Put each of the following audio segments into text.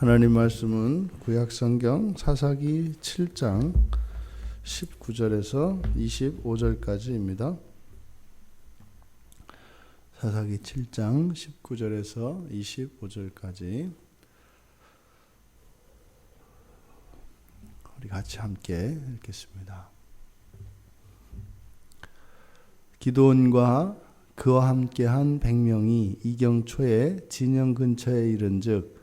하나님 말씀은 구약 성경 사사기 7장 19절에서 25절까지입니다. 사사기 7장 19절에서 25절까지 우리 같이 함께 읽겠습니다. 기도원과 그와 함께한 백명이 이경 초에 진영 근처에 이른즉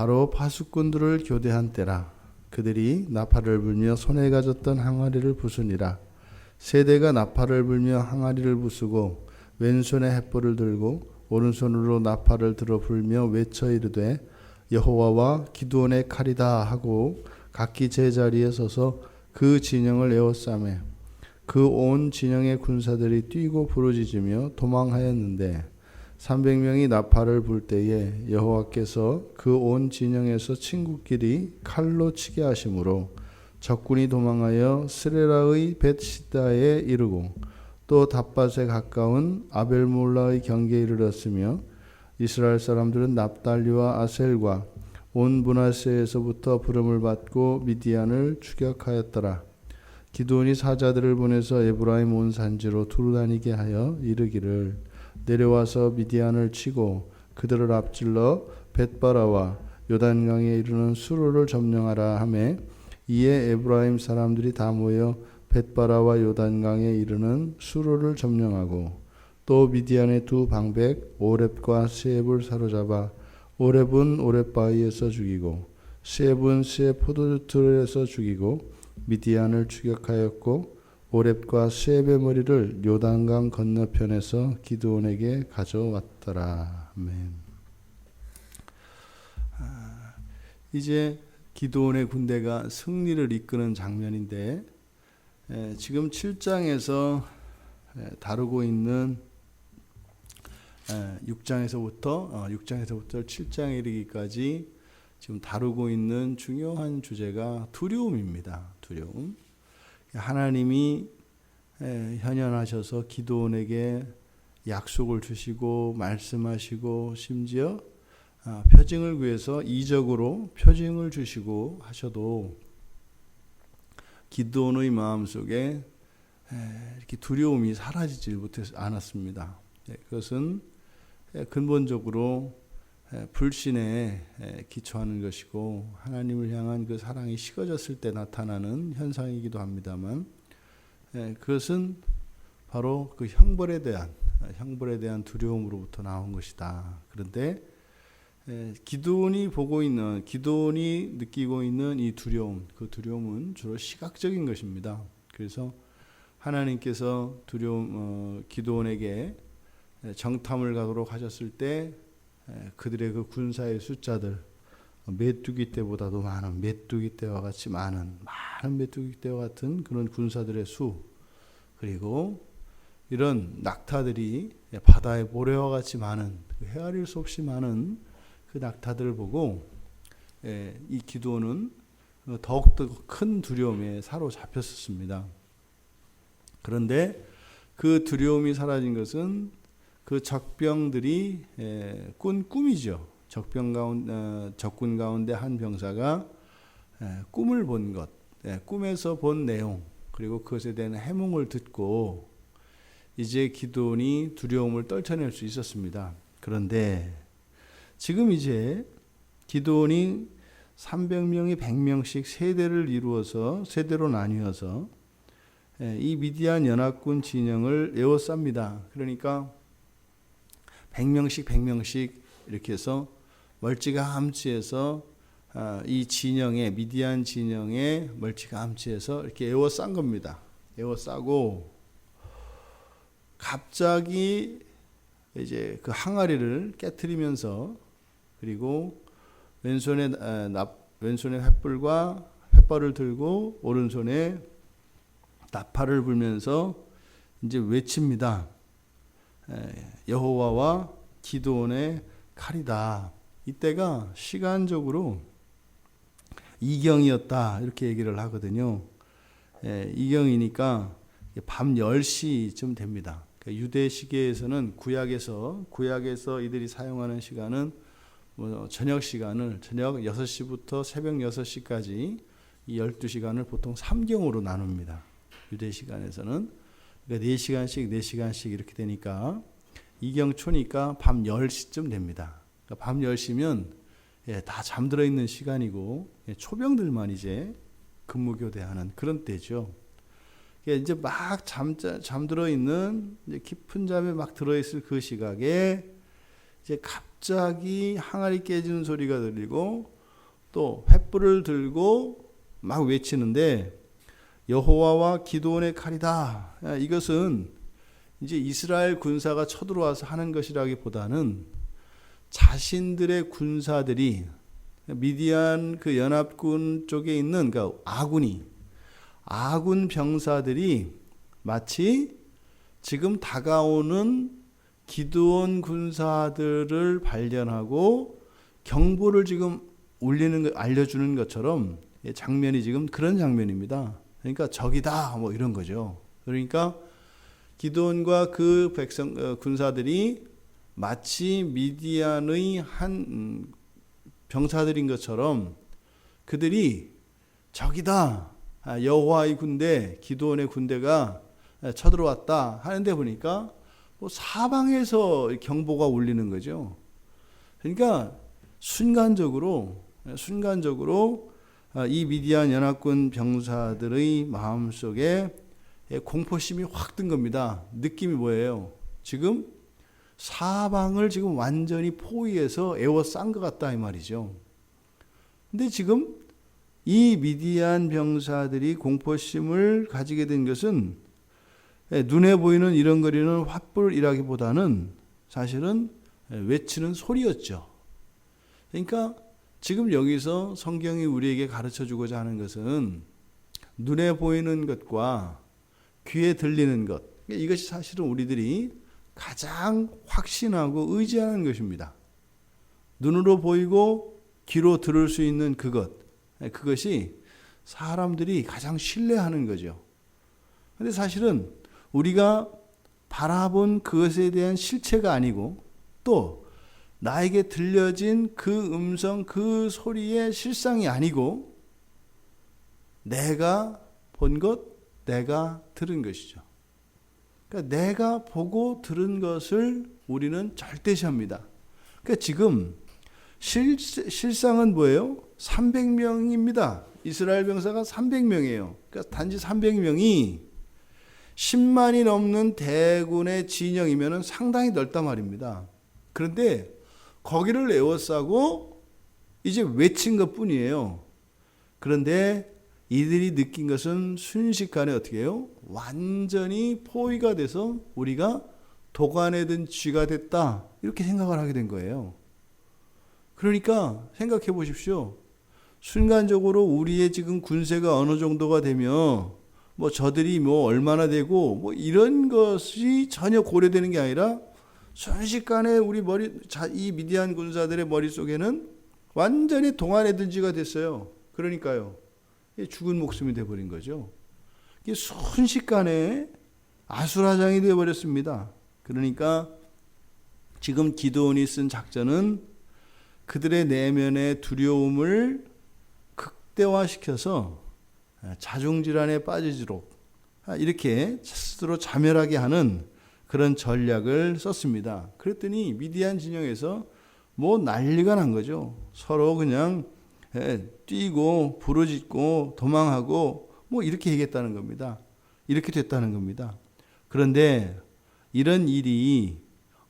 바로 파수꾼들을 교대한 때라 그들이 나팔을 불며 손에 가졌던 항아리를 부수니라. 세대가 나팔을 불며 항아리를 부수고 왼손에 햇불을 들고 오른손으로 나팔을 들어 불며 외쳐 이르되 여호와와 기도원의 칼이다 하고 각기 제자리에 서서 그 진영을 에워싸매 그 온 진영의 군사들이 뛰고 부르짖으며 도망하였는데 300명이 나팔을 불 때에 여호와께서 그 온 진영에서 친구끼리 칼로 치게 하심으로 적군이 도망하여 스레라의 벳시다에 이르고 또 답밭에 가까운 아벨몰라의 경계에 이르렀으며 이스라엘 사람들은 납달리와 아셀과 온 분하세에서부터 부름을 받고 미디안을 추격하였더라. 기도원이 사자들을 보내서 에브라임 온 산지로 두루 다니게 하여 이르기를 내려와서 미디안을 치고 그들을 앞질러 벳바라와 요단강에 이르는 수로를 점령하라 하매 이에 에브라임 사람들이 다 모여 벳바라와 요단강에 이르는 수로를 점령하고 또 미디안의 두 방백 오렙과 세heb을 사로잡아 오렙은 오렙 바위에서 죽이고 세heb은 세heb 포도주틀에서 죽이고 미디안을 추격하였고 오렙과 세heb의 머리를 요단강 건너편에서 기드온에게 가져왔더라. 아멘. 아, 이제 기드온의 군대가 승리를 이끄는 장면인데 에, 지금 7장에서 에, 다루고 있는 에, 6장에서부터 어, 6장에서부터 7장에 이르기까지 지금 다루고 있는 중요한 주제가 두려움입니다. 두려움. 하나님이 현현하셔서 기도원에게 약속을 주시고 말씀하시고 심지어 아, 표징을 구해서 이적으로 표징을 주시고 하셔도 기도원의 마음 속에 이렇게 두려움이 사라지지 못했 않았습니다. 네, 그것은 근본적으로 불신에 기초하는 것이고 하나님을 향한 그 사랑이 식어졌을 때 나타나는 현상이기도 합니다만 그것은 바로 그 형벌에 대한 형벌에 대한 두려움으로부터 나온 것이다. 그런데 기도원이 보고 있는 기도원이 느끼고 있는 이 두려움, 그 두려움은 주로 시각적인 것입니다. 그래서 하나님께서 두려움 어, 기도원에게 정탐을 가도록 하셨을 때 그들의 그 군사의 숫자들 메뚜기 때보다도 많은 메뚜기 때와 같이 많은 많은 메뚜기 때와 같은 그런 군사들의 수 그리고 이런 낙타들이 바다의 모래와 같이 많은 그 헤아릴 수 없이 많은 그 낙타들을 보고 이 기도는 더욱더 큰 두려움에 사로잡혔었습니다. 그런데 그 두려움이 사라진 것은 그 적병들이 꾼 꿈이죠. 적병 가운데 어, 적군 가운데 한 병사가 꿈을 본 것, 꿈에서 본 내용 그리고 그것에 대한 해몽을 듣고 이제 기도원이 두려움을 떨쳐낼 수 있었습니다. 그런데 지금 이제 기도원이 300명이 100명씩 세대를 이루어서 세대로 나뉘어서 이 미디안 연합군 진영을 에워쌉니다. 그러니까 100명씩 100명씩 이렇게 해서 멀찌감치해서 아, 이 진영에 미디안 진영에 멀찌감치해서 이렇게 에워싼 겁니다. 에워싸고 갑자기 이제 그 항아리를 깨뜨리면서 그리고 왼손에 납 왼손에 횃불과 횃벌을 들고 오른손에 나팔을 불면서 이제 외칩니다. 여호와와 기도원의 칼이다. 이때가 시간적으로 이경이었다. 이렇게 얘기를 하거든요. 이경이니까 밤 10시쯤 됩니다. 그러니까 유대 시계에서는 구약에서 구약에서 이들이 사용하는 시간은 뭐 저녁 시간을 저녁 6시부터 새벽 6시까지 이 12시간을 보통 3경으로 나눕니다. 유대 시간에서는 그러니까 4시간씩 4시간씩 이렇게 되니까 2경 초니까 밤 10시쯤 됩니다. 그러니까 밤 10시면 예, 다 잠들어 있는 시간이고 예, 초병들만 이제 근무 교대하는 그런 때죠. 그러니까 이제 막 잠, 잠들어 있는 깊은 잠에 막 들어 있을 그 시각에 이제 갑자기 항아리 깨지는 소리가 들리고 또 횃불을 들고 막 외치는데 여호와와 기도원의 칼이다. 야, 이것은 이제 이스라엘 군사가 쳐들어와서 하는 것이라기보다는 자신들의 군사들이 미디안 그 연합군 쪽에 있는 그 아군이 아군 병사들이 마치 지금 다가오는 기드온 군사들을 발견하고 경보를 지금 울리는 거 알려주는 것처럼 장면이 지금 그런 장면입니다. 그러니까 적이다 뭐 이런 거죠. 그러니까 기드온과 그 백성 어, 군사들이 마치 미디안의 한 음, 병사들인 것처럼 그들이 적이다 아, 여호와의 군대 기드온의 군대가 쳐들어왔다 하는데 보니까 뭐 사방에서 경보가 울리는 거죠. 그러니까 순간적으로 순간적으로 아, 이 미디안 연합군 병사들의 마음 속에 공포심이 확 든 겁니다. 느낌이 뭐예요? 지금 사방을 지금 완전히 포위해서 에워싼 것 같다 이 말이죠. 근데 지금 이 미디안 병사들이 공포심을 가지게 된 것은 눈에 보이는 이런 거리는 화불이라기보다는 사실은 외치는 소리였죠. 그러니까 지금 여기서 성경이 우리에게 가르쳐 주고자 하는 것은 눈에 보이는 것과 귀에 들리는 것. 이것이 사실은 우리들이 가장 확신하고 의지하는 것입니다. 눈으로 보이고 귀로 들을 수 있는 그것. 그것이 사람들이 가장 신뢰하는 거죠. 근데 사실은 우리가 바라본 그것에 대한 실체가 아니고 또 나에게 들려진 그 음성, 그 소리의 실상이 아니고 내가 본 것, 내가 들은 것이죠. 그러니까 내가 보고 들은 것을 우리는 절대시합니다. 그러니까 지금 실, 실상은 뭐예요? 300명입니다. 이스라엘 병사가 300명이에요. 그러니까 단지 300명이 10만이 넘는 대군의 진영이면 상당히 넓단 말입니다. 그런데 거기를 에워싸고 이제 외친 것 뿐이에요. 그런데 이들이 느낀 것은 순식간에 어떻게 해요? 완전히 포위가 돼서 우리가 도관에 든 쥐가 됐다. 이렇게 생각을 하게 된 거예요. 그러니까 생각해 보십시오. 순간적으로 우리의 지금 군세가 어느 정도가 되며 뭐 저들이 뭐 얼마나 되고 뭐 이런 것이 전혀 고려되는 게 아니라 순식간에 우리 머리 이 미디안 군사들의 머릿속에는 완전히 동안의 든지가 됐어요. 그러니까요. 죽은 목숨이 돼 버린 거죠. 순식간에 아수라장이 되어 버렸습니다. 그러니까 지금 기도원이 쓴 작전은 그들의 내면의 두려움을 극대화시켜서 자중질환에 빠지도록 이렇게 스스로 자멸하게 하는 그런 전략을 썼습니다. 그랬더니 미디안 진영에서 뭐 난리가 난 거죠. 서로 그냥 뛰고 부르짖고 도망하고 뭐 이렇게 얘기했다는 겁니다. 이렇게 됐다는 겁니다. 그런데 이런 일이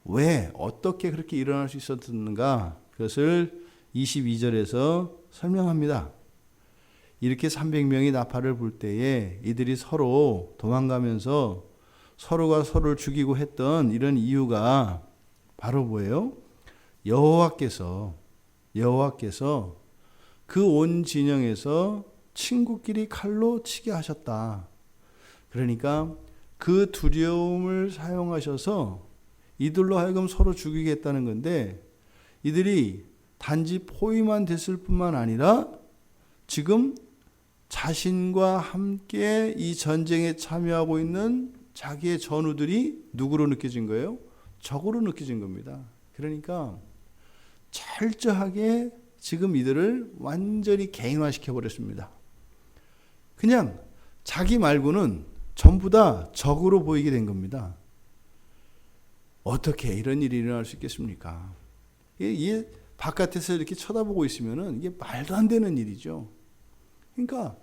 왜 어떻게 그렇게 일어날 수 있었는가? 그것을 22절에서 설명합니다. 이렇게 300명이 나팔을 불 때에 이들이 서로 도망가면서 서로가 서로를 죽이고 했던 이런 이유가 바로 뭐예요? 여호와께서 여호와께서 그 온 진영에서 친구끼리 칼로 치게 하셨다. 그러니까 그 두려움을 사용하셔서 이들로 하여금 서로 죽이겠다는 건데 이들이 단지 포위만 됐을 뿐만 아니라 지금 자신과 함께 이 전쟁에 참여하고 있는 자기의 전우들이 누구로 느껴진 거예요? 적으로 느껴진 겁니다. 그러니까 철저하게 지금 이들을 완전히 개인화시켜 버렸습니다. 그냥 자기 말고는 전부 다 적으로 보이게 된 겁니다. 어떻게 이런 일이 일어날 수 있겠습니까? 이게 바깥에서 이렇게 쳐다보고 있으면은 이게 말도 안 되는 일이죠. 그러니까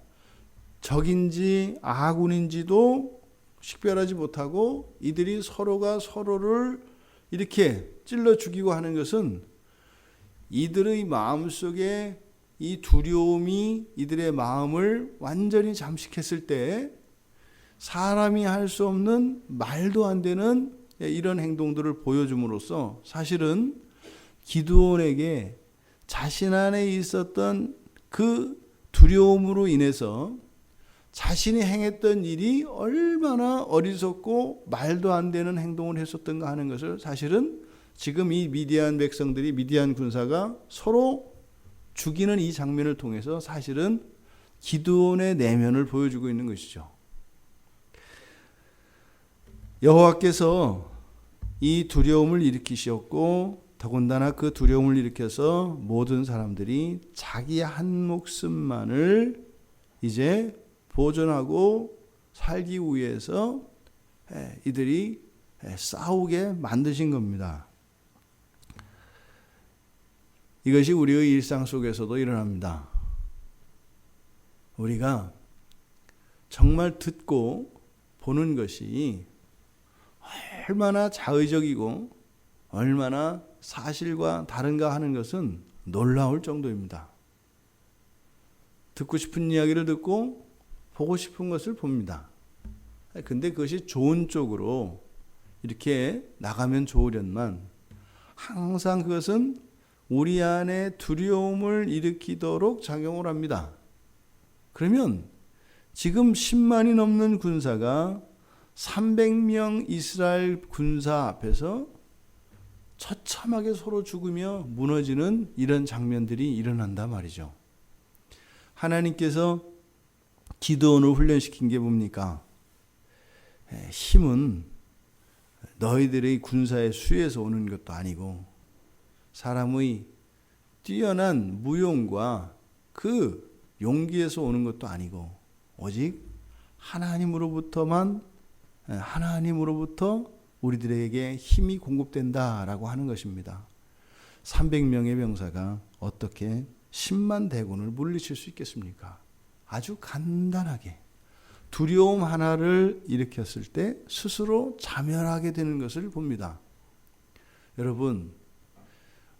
적인지 아군인지도 식별하지 못하고 이들이 서로가 서로를 이렇게 찔러 죽이고 하는 것은 이들의 마음 속에 이 두려움이 이들의 마음을 완전히 잠식했을 때 사람이 할 수 없는 말도 안 되는 이런 행동들을 보여줌으로써 사실은 기드온에게 자신 안에 있었던 그 두려움으로 인해서 자신이 행했던 일이 얼마나 어리석고 말도 안 되는 행동을 했었던가 하는 것을 사실은 지금 이 미디안 백성들이 미디안 군사가 서로 죽이는 이 장면을 통해서 사실은 기드온의 내면을 보여주고 있는 것이죠. 여호와께서 이 두려움을 일으키셨고 더군다나 그 두려움을 일으켜서 모든 사람들이 자기 한 목숨만을 이제 보존하고 살기 위해서 이들이 싸우게 만드신 겁니다. 이것이 우리의 일상 속에서도 일어납니다. 우리가 정말 듣고 보는 것이 얼마나 자의적이고 얼마나 사실과 다른가 하는 것은 놀라울 정도입니다. 듣고 싶은 이야기를 듣고 보고 싶은 것을 봅니다. 근데 그것이 좋은 쪽으로 이렇게 나가면 좋으련만 항상 그것은 우리 안에 두려움을 일으키도록 작용을 합니다. 그러면 지금 10만이 넘는 군사가 300명 이스라엘 군사 앞에서 처참하게 서로 죽으며 무너지는 이런 장면들이 일어난다 말이죠. 하나님께서 기도원을 훈련시킨 게 뭡니까? 힘은 너희들의 군사의 수에서 오는 것도 아니고 사람의 뛰어난 무용과 그 용기에서 오는 것도 아니고 오직 하나님으로부터만 하나님으로부터 우리들에게 힘이 공급된다라고 하는 것입니다. 300명의 병사가 어떻게 10만 대군을 물리칠 수 있겠습니까? 아주 간단하게 두려움 하나를 일으켰을 때 스스로 자멸하게 되는 것을 봅니다. 여러분,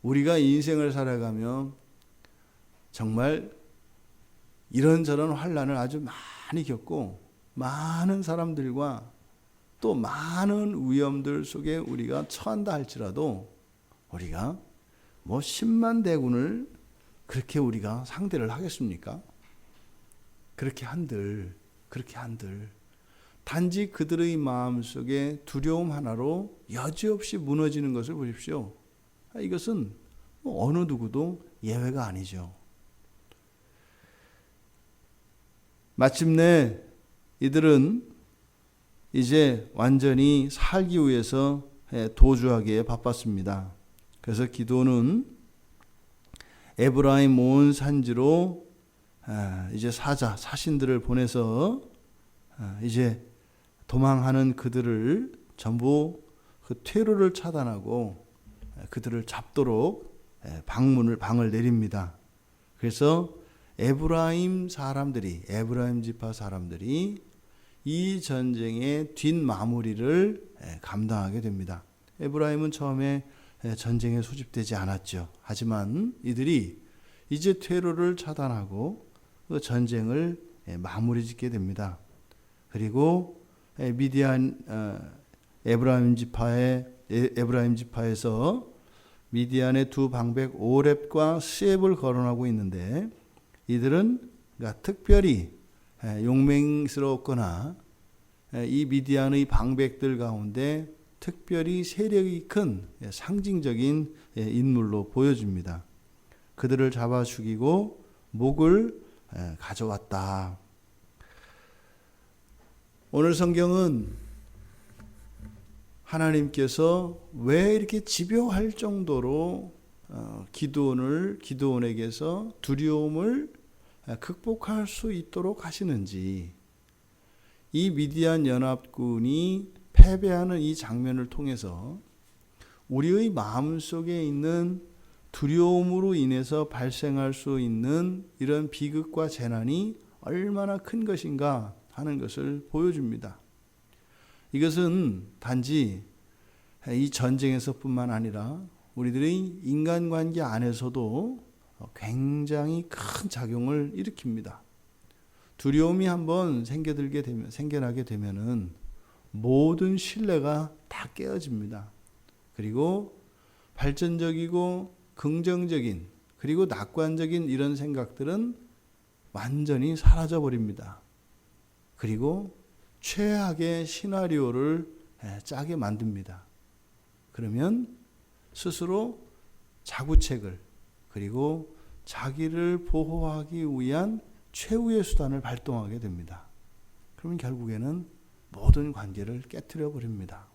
우리가 인생을 살아가며 정말 이런저런 환란을 아주 많이 겪고 많은 사람들과 또 많은 위험들 속에 우리가 처한다 할지라도 우리가 뭐 10만 대군을 그렇게 우리가 상대를 하겠습니까? 그렇게 한들, 그렇게 한들, 단지 그들의 마음 속에 두려움 하나로 여지없이 무너지는 것을 보십시오. 이것은 뭐 어느 누구도 예외가 아니죠. 마침내 이들은 이제 완전히 살기 위해서 도주하기에 바빴습니다. 그래서 기도는 에브라임 온 산지로 아, 이제 사자 사신들을 보내서 아, 이제 도망하는 그들을 전부 그 퇴로를 차단하고 그들을 잡도록 방문을 방을 내립니다. 그래서 에브라임 사람들이 에브라임 지파 사람들이 이 전쟁의 뒷마무리를 감당하게 됩니다. 에브라임은 처음에 전쟁에 소집되지 않았죠. 하지만 이들이 이제 퇴로를 차단하고 그 전쟁을 마무리 짓게 됩니다. 그리고 미디안 어, 에브라임 지파의 에브라임 지파에서 미디안의 두 방백 오렙과 스엡을 거론하고 있는데 이들은 그러니까 특별히 용맹스럽거나 이 미디안의 방백들 가운데 특별히 세력이 큰 상징적인 인물로 보여집니다. 그들을 잡아 죽이고 목을 가져왔다. 오늘 성경은 하나님께서 왜 이렇게 집요할 정도로 어, 기도원을 기도원에게서 두려움을 극복할 수 있도록 하시는지 이 미디안 연합군이 패배하는 이 장면을 통해서 우리의 마음 속에 있는 두려움으로 인해서 발생할 수 있는 이런 비극과 재난이 얼마나 큰 것인가 하는 것을 보여줍니다. 이것은 단지 이 전쟁에서뿐만 아니라 우리들의 인간관계 안에서도 굉장히 큰 작용을 일으킵니다. 두려움이 한번 생겨들게 되면 생겨나게 되면은 모든 신뢰가 다 깨어집니다. 그리고 발전적이고 긍정적인 그리고 낙관적인 이런 생각들은 완전히 사라져 버립니다. 그리고 최악의 시나리오를 짜게 만듭니다. 그러면 스스로 자구책을 그리고 자기를 보호하기 위한 최후의 수단을 발동하게 됩니다. 그러면 결국에는 모든 관계를 깨뜨려 버립니다.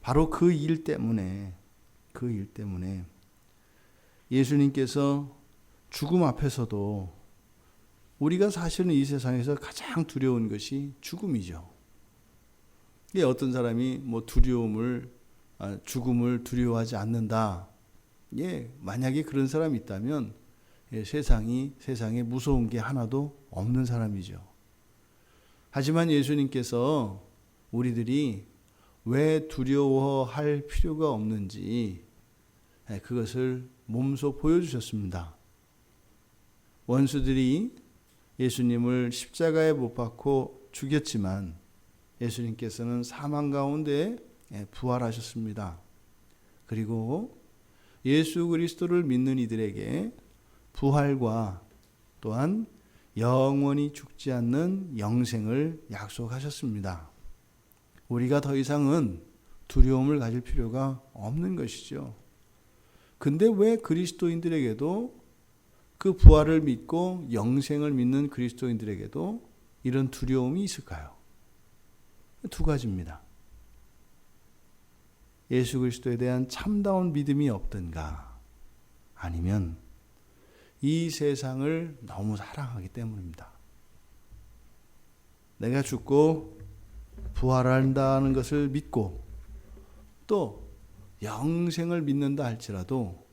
바로 그 일 때문에 그 일 때문에 예수님께서 죽음 앞에서도 우리가 사실은 이 세상에서 가장 두려운 것이 죽음이죠. 이 어떤 사람이 뭐 두려움을 아, 죽음을 두려워하지 않는다. 예, 만약에 그런 사람이 있다면 예, 세상이 세상에 무서운 게 하나도 없는 사람이죠. 하지만 예수님께서 우리들이 왜 두려워할 필요가 없는지 예, 그것을 몸소 보여주셨습니다. 원수들이 예수님을 십자가에 못 박고 죽였지만 예수님께서는 사망 가운데 예, 부활하셨습니다. 그리고 예수 그리스도를 믿는 이들에게 부활과 또한 영원히 죽지 않는 영생을 약속하셨습니다. 우리가 더 이상은 두려움을 가질 필요가 없는 것이죠. 근데 왜 그리스도인들에게도 그 부활을 믿고 영생을 믿는 그리스도인들에게도 이런 두려움이 있을까요? 두 가지입니다. 예수 그리스도에 대한 참다운 믿음이 없든가 아니면 이 세상을 너무 사랑하기 때문입니다. 내가 죽고 부활한다는 것을 믿고 또 영생을 믿는다 할지라도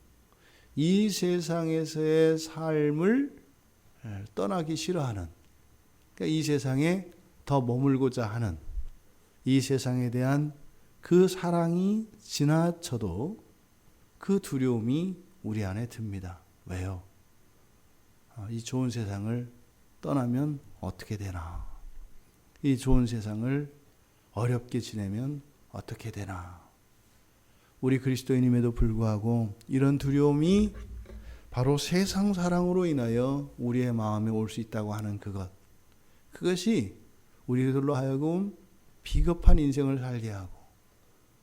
이 세상에서의 삶을 떠나기 싫어하는 그러니까 이 세상에 더 머물고자 하는 이 세상에 대한 그 사랑이 지나쳐도 그 두려움이 우리 안에 듭니다. 왜요? 아, 이 좋은 세상을 떠나면 어떻게 되나? 이 좋은 세상을 어렵게 지내면 어떻게 되나? 우리 그리스도인임에도 불구하고 이런 두려움이 바로 세상 사랑으로 인하여 우리의 마음에 올 수 있다고 하는 그것. 그것이 우리들로 하여금 비겁한 인생을 살게 하고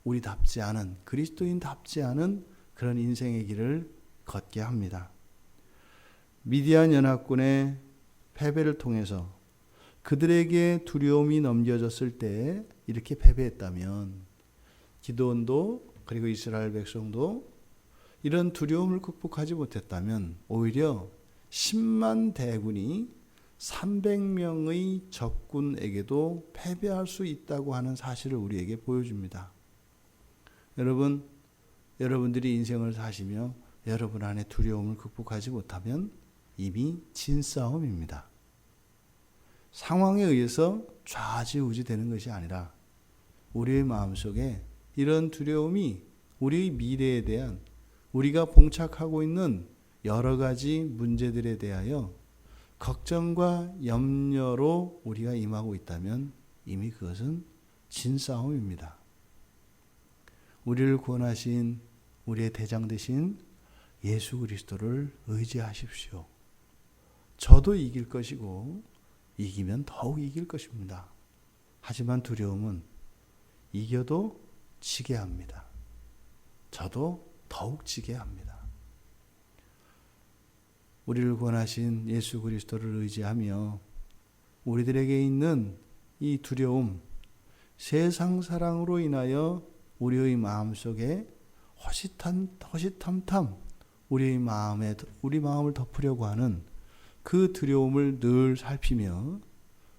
우리답지 않은 그리스도인답지 않은 그런 인생의 길을 걷게 합니다. 미디안 연합군의 패배를 통해서 그들에게 두려움이 넘겨졌을 때 이렇게 패배했다면 기도원도 그리고 이스라엘 백성도 이런 두려움을 극복하지 못했다면 오히려 10만 대군이 300명의 적군에게도 패배할 수 있다고 하는 사실을 우리에게 보여줍니다. 여러분, 여러분들이 인생을 사시며 여러분 안에 두려움을 극복하지 못하면 이미 진 싸움입니다. 상황에 의해서 좌지우지 되는 것이 아니라 우리의 마음속에 이런 두려움이 우리의 미래에 대한 우리가 봉착하고 있는 여러 가지 문제들에 대하여 걱정과 염려로 우리가 임하고 있다면 이미 그것은 진 싸움입니다. 우리를 구원하신 우리의 대장 되신 예수 그리스도를 의지하십시오. 저도 이길 것이고 이기면 더욱 이길 것입니다. 하지만 두려움은 이겨도 지게 합니다. 저도 더욱 지게 합니다. 우리를 구원하신 예수 그리스도를 의지하며 우리들에게 있는 이 두려움, 세상 사랑으로 인하여 우리의 마음 속에 허시탄 허시탐탐 우리 마음에 우리 마음을 덮으려고 하는 그 두려움을 늘 살피며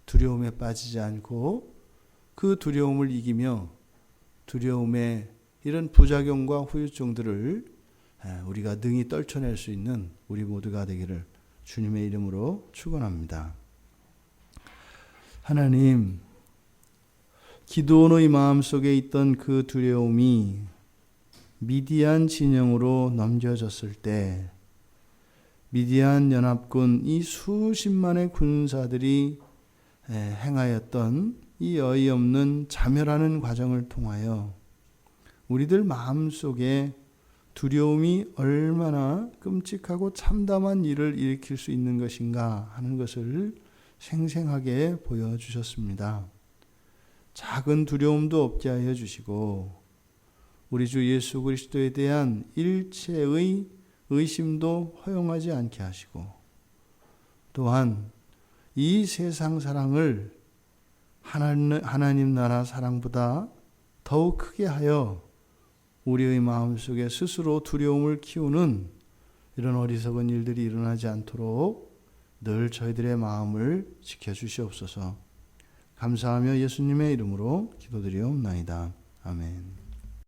두려움에 빠지지 않고 그 두려움을 이기며 두려움의 이런 부작용과 후유증들을 에, 우리가 능히 떨쳐낼 수 있는 우리 모두가 되기를 주님의 이름으로 축원합니다. 하나님 기도원의 마음속에 있던 그 두려움이 미디안 진영으로 넘겨졌을 때 미디안 연합군 이 수십만의 군사들이 에, 행하였던 이 어이없는 자멸하는 과정을 통하여 우리들 마음 속에 두려움이 얼마나 끔찍하고 참담한 일을 일으킬 수 있는 것인가 하는 것을 생생하게 보여주셨습니다. 작은 두려움도 없게 하여 주시고 우리 주 예수 그리스도에 대한 일체의 의심도 허용하지 않게 하시고 또한 이 세상 사랑을 하나님 나라 사랑보다 더욱 크게 하여 우리의 마음속에 스스로 두려움을 키우는 이런 어리석은 일들이 일어나지 않도록 늘 저희들의 마음을 지켜주시옵소서. 감사하며 예수님의 이름으로 기도드리옵나이다. 아멘.